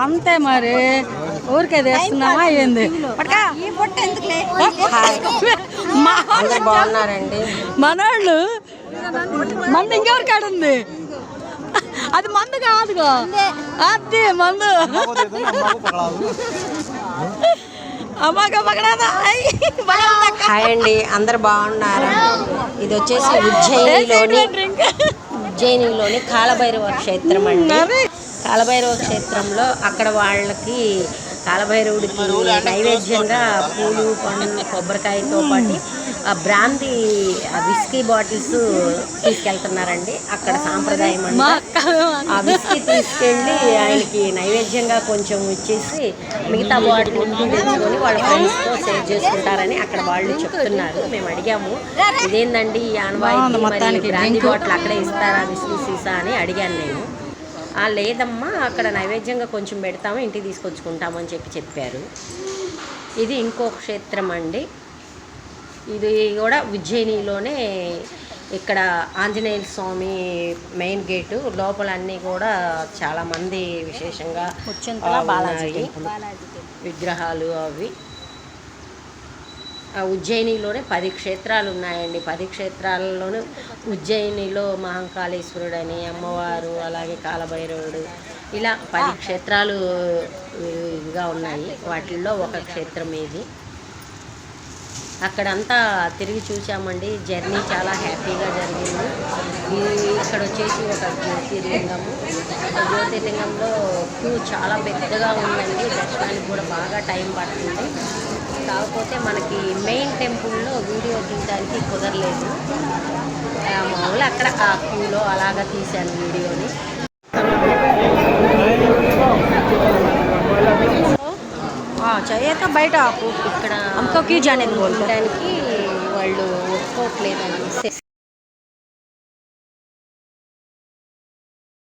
అంతే మరి. ఊరికే తెస్తున్నామా ఏంది? పట్టుకా. ఈ పొట్ట ఎందుకులే మా- అందరు బాగున్నారండి. మనోళ్ళు మందు ఇంకెవరి కాడ ఉంది? అది మందు కాదుగో. అది మందు. హాయ్. అండి. అందరు బాగున్నారా? ఇది వచ్చేసి ఉజ్జయినిలోని ఉజ్జయినిలోని కాలభైరవ క్షేత్రం అండి. కాలభైరవ క్షేత్రంలో అక్కడ వాళ్ళకి కాలభైరవుడికి నైవేద్యంగా పూలు పండ్లు కొబ్బరికాయతో పాటు ఆ విస్కీ బాటిల్స్ తీసుకెళ్తున్నారండి. అక్కడ సాంప్రదాయం అండి అక్క ఆ విస్కీ తీసుకెళ్ళి ఆయనకి నైవేద్యంగా కొంచెం ఇచ్చేసి మిగతా బాటిల్ తెచ్చుకొని వాళ్ళ ఫ్రెండ్స్తో షేర్ చేసుకుంటారని అక్కడ వాళ్ళు చెప్తున్నారు. మేము అడిగాము ఇదేందండి ఈ బ్రాంతి drink. బాటిల్ అక్కడే ఇస్తారా విస్కీ సీసా అని అడిగాను నేను. లేదమ్మా అక్కడ నైవేద్యంగా కొంచెం పెడతాము ఇంటికి తీసుకొచ్చుకుంటామని చెప్పి చెప్పారు. ఇది ఇంకో క్షేత్రం అండి. ఇది కూడా ఉజ్జయినిలోనే ఇక్కడ ఆంజనేయ స్వామి మెయిన్ గేటు. లోపల అన్నీ కూడా చాలా మంది విశేషంగా. విగ్రహాలు అవి. ఉజ్జయినిలోనే పది క్షేత్రాలు ఉన్నాయండి పది క్షేత్రాలలోనూ ఉజ్జయినిలో మహంకాళేశ్వరుడు అని అమ్మవారు అలాగే కాలభైరవుడు ఇలా పది క్షేత్రాలు ఇదిగా ఉన్నాయి. వాటిల్లో ఒక క్షేత్రం ఇది. అక్కడంతా తిరిగి చూసామండి జర్నీ చాలా హ్యాపీగా జరిగింది. ఇక్కడ వచ్చేసి ఒక జ్యోతిర్లింగము. ఆ జ్యోతిర్లింగంలో క్యూ చాలా పెద్దగా ఉందండి. దర్శనానికి కూడా బాగా టైం పడుతుంది. కాకపోతే మనకి మెయిన్ టెంపుల్లో వీడియో తీయడానికి కుదరలేదు. మామూలు అక్కడ ఆ క్యూలో అలాగా తీశాను వీడియోని. చేయక బయట ఇక్కడ అమ్మ క్యూ జాయిన్ వాళ్ళు ఒప్పుకోవట్లేదని.